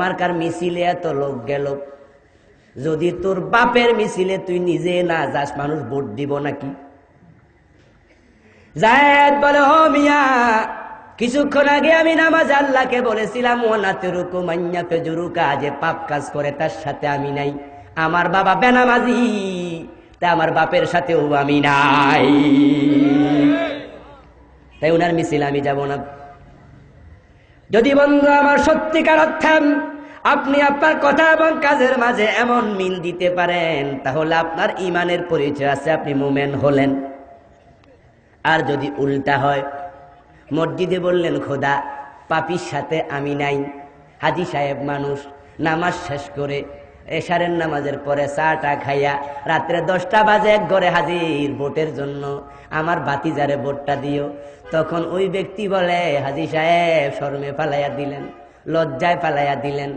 Marker মিছিলে এত লোক গেল। যদি তোর বাপের মিছিলে তুই নিজে না যাস, মানুষ ভোট দিব নাকি? জায়েদ বলে, ও মিয়া, কিছুক্ষণ আগে আমি নামাজ আল্লাহকে বলেছিলাম ও নাতে রুকু মাইয়া পেজুরুকা যে পাপ কাজ করে তার সাথে আমি নাই। আমার বাবা বেনামাজি তা আমার বাপের সাথেও আমি নাই। তাই উনার মিছিল আমি যাব না। যদি বন্ধু আমার সত্যিকার অর্থে আপনি আপনার কথা এবং কাজের মাঝে এমন মিল দিতে পারেন, তাহলে আপনার ইমানের পরিচয় আছে, আপনি মোমেন হলেন। আর যদি উল্টা হয়, মসজিদে বললেন, খোদা, পাপির সাথে আমি নাই, হাজি সাহেব মানুষ, নামাজ শেষ করে এশারের নামাজের পরে চাটা খাইয়া রাত্রে দশটা বাজে এক ঘরে হাজির ভোটের জন্য। আমার বাতিজারে ভোটটা দিও। তখন ওই ব্যক্তি বলে, হাজি সাহেব, শর্মে পালাইয়া দিলেন, লজ্জায় পালাইয়া দিলেন।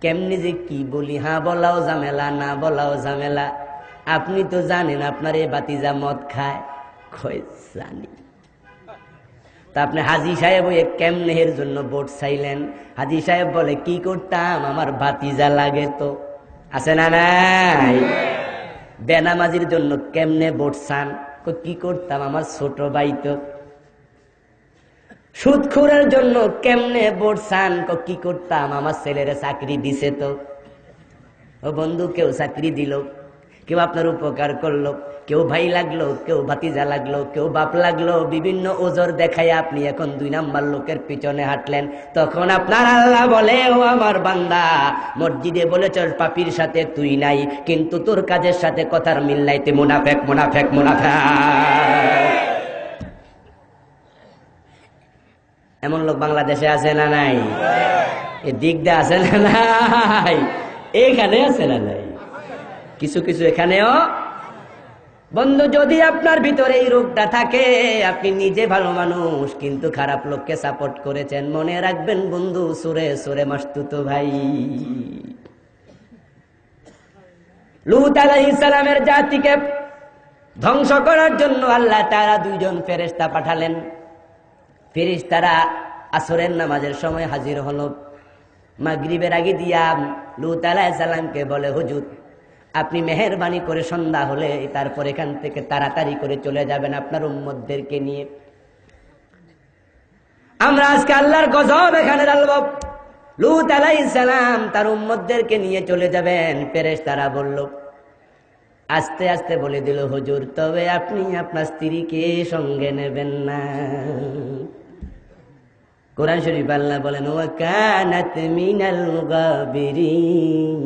কেমনি যে কি বলি হ্যাঁ বলাও ঝামেলা, না বলাও ঝামেলা। আপনি তো জানেন আপনার এই বাতিজা মদ খায়। কই জানি। তা আপনি হাজি সাহেব ওই কেমনেহের জন্য ভোট চাইলেন? হাজি সাহেব বলে, কি করতাম? আমার ভাতিজা লাগে তো। আছে না নাই? বেনামাজির জন্য কেমনে কই, কি করতাম আমার ছোট ভাই তো? সুদখোরের জন্য কেমনে কই, কি করতাম? আমার ছেলেরে চাকরি দিছে তো। ও বন্ধু কেউ চাকরি দিল। কেউ আপনার উপকার করল। কেউ ভাই লাগল, কেউ ভাতিজা লাগল, কেউ বাপ লাগল, বিভিন্ন ওজোর দেখায় আপনি এখন দুই নাম্বার লোকের পিছনে হাঁটলেন। তখন আপনার আল্লাহ বলে, ও আমার বান্দা, মসজিদে বলে চল পাপির সাথে তুই নাই, কিন্তু তোর কাজের সাথে কথার মিল নাই, তুই মুনাফেক মুনাফেক মুনাফেক। এমন লোক বাংলাদেশে আছে না নাই? এ দিক দিয়ে আছে না নাই? এখানে আছে না নাই? কিছু কিছু এখানেও বন্ধু, যদি আপনার ভিতরে এই রোগটা থাকে, আপনি নিজে ভালো মানুষ, কিন্তু খারাপ লোককে সাপোর্ট করেছেন, মনে রাখবেন বন্ধু, সুরে সুরে মাস্তুত ভাই। লুত আলাইসালামের জাতিকে ধ্বংস করার জন্য আল্লাহ তারা দুইজন ফেরেস্তা পাঠালেন। ফেরিস্তারা আসরের নামাজের সময় হাজির হল। মাগরিবের আগে দিয়া লুত আলাইসালামকে বলে, হুজুর আপনি মেহরবানি করে সন্ধ্যা হলে তারপর এখান থেকে তাড়াতাড়ি করে চলে যাবেন আপনার উম্মদদেরকে নিয়ে। আমরা আজকে আল্লাহর গজব এখানে ডালব লুত আলাই সালাম তার উম্মদদেরকে নিয়ে চলে যাবেন পেরেশ তারা বলল, আস্তে আস্তে বলে দিল, হুজুর, তবে আপনি আপনার স্ত্রীকে সঙ্গে নেবেন না। কোরআন শরীফ আল্লাহ বলেন ও কানাত মিনাল গাবিরিন।